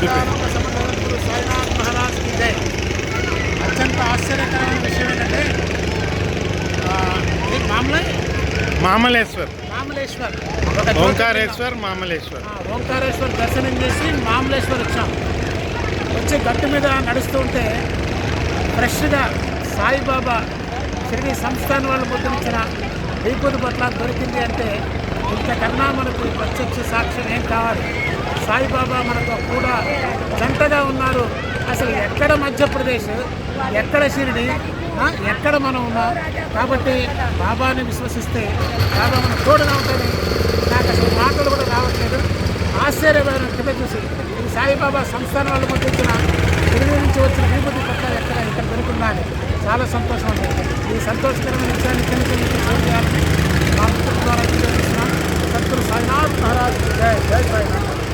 సాయినాథ్ మహారాజ్ జై అత్యంత ఆశ్చర్యకరమైన విషయం ఏంటంటే ఇది మామూలే మామలేశ్వర్ మామలేశ్వర్. ఓంకారేశ్వర్ మామలేశ్వర్ ఆ, ఓంకారేశ్వర్ దర్శనం చేసి మామలేశ్వర్ వచ్చాం. వచ్చి గట్టు మీద నడుస్తూ ఉంటే ఫ్రెష్గా సాయిబాబా షిరిడి సంస్థాన్ వాళ్ళు ముద్రించిన విభూతి పట్ల దొరికింది అంటే ఇంతకన్నా మనకు ప్రత్యక్ష సాక్ష్యం ఏం కావాలి? సాయిబాబా మనతో కూడా జంటగా ఉన్నారు. అసలు ఎక్కడ మధ్యప్రదేశ్? ఎక్కడ షిరిడి? ఎక్కడ మనం ఉన్నాం? కాబట్టి బాబాని విశ్వసిస్తే బాబా మనం తోడుగా ఉంటుంది నాకు అసలు మాటలు కూడా రావట్లేదు. ఆశ్చర్యమైన కింద చూసి ఇది సాయిబాబా సంస్థానం వాళ్ళు పంపించిన ఢిల్లీ నుంచి వచ్చిన విభూతి పట్ల ఎక్కడ ఇక్కడ దొరుకుతుందా చాలా సంతోషం ఉంది ఈ సంతోషకరమైన విషయాన్ని కింద కింద షేర్ చేయాలని